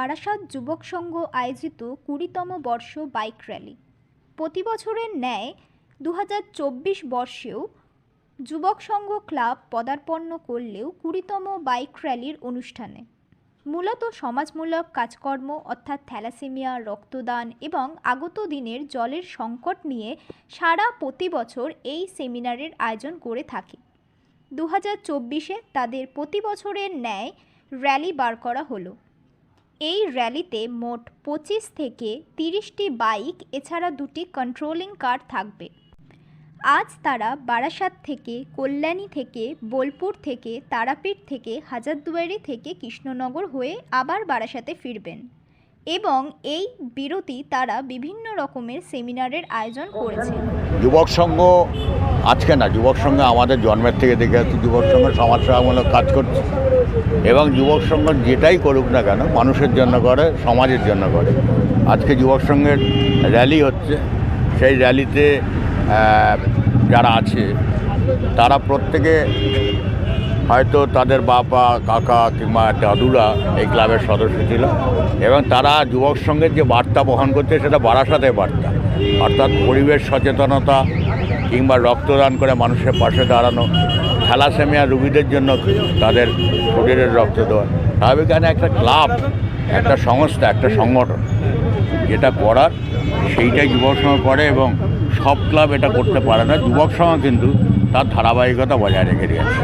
বারাসাত যুবক সংঘ আয়োজিত কুড়িতম বর্ষ বাইক র্যালি। প্রতি বছরের ন্যায় দু হাজার চব্বিশ বর্ষেও যুবক সংঘ ক্লাব পদার্পণ করলেও কুড়িতম বাইক র্যালির অনুষ্ঠানে মূলত সমাজমূলক কাজকর্ম অর্থাৎ থ্যালাসেমিয়া, রক্তদান এবং আগত দিনের জলের সংকট নিয়ে সারা প্রতি বছর এই সেমিনারের আয়োজন করে থাকে। দু হাজার তাদের প্রতি বছরের ন্যায় র্যালি বার করা হলো। এই র্যালিতে মোট পঁচিশ থেকে তিরিশটি বাইক, এছাড়া দুটি কন্ট্রোলিং কার থাকবে। আজ তারা বারাসাত থেকে কল্যাণী থেকে বোলপুর থেকে তারাপীঠ থেকে হাজারদুয়ারি থেকে কৃষ্ণনগর হয়ে আবার বারাসাতে ফিরবেন। এবং এই বিরতি তারা বিভিন্ন রকমের সেমিনারের আয়োজন করেছে। যুবক সংঘ আজকে না, যুবক সংঘ আমাদের জন্মের থেকে দেখে আসছি যুবক সংঘ সমাজসেবামূলক কাজ করছে। এবং যুবক সংঘ যেটাই করুক না কেন, মানুষের জন্য করে, সমাজের জন্য করে। আজকে যুবক সংঘের র্যালি হচ্ছে। সেই র্যালিতে যারা আছে, তারা প্রত্যেকে হয়তো তাদের বাবা কাকা কিংবা দাদুরা এই ক্লাবের সদস্য ছিল এবং তারা যুবক সংঘের যে বার্তা বহন করছে সেটা বারাসাতে বার্তা। অর্থাৎ পরিবেশ সচেতনতা কিংবা রক্তদান করে মানুষের পাশে দাঁড়ানো, থ্যালাসেমিয়া রুগীদের জন্য তাদের শরীরের রক্ত দেওয়া। স্বাভাবিক এখানে একটা ক্লাব, একটা সংস্থা, একটা সংগঠন। যেটা করার, সেইটাই যুবক সংঘ করে এবং সব ক্লাব এটা করতে পারে না। যুবক সংঘ কিন্তু তার ধারাবাহিকতা বজায় রেখে দিয়েছে।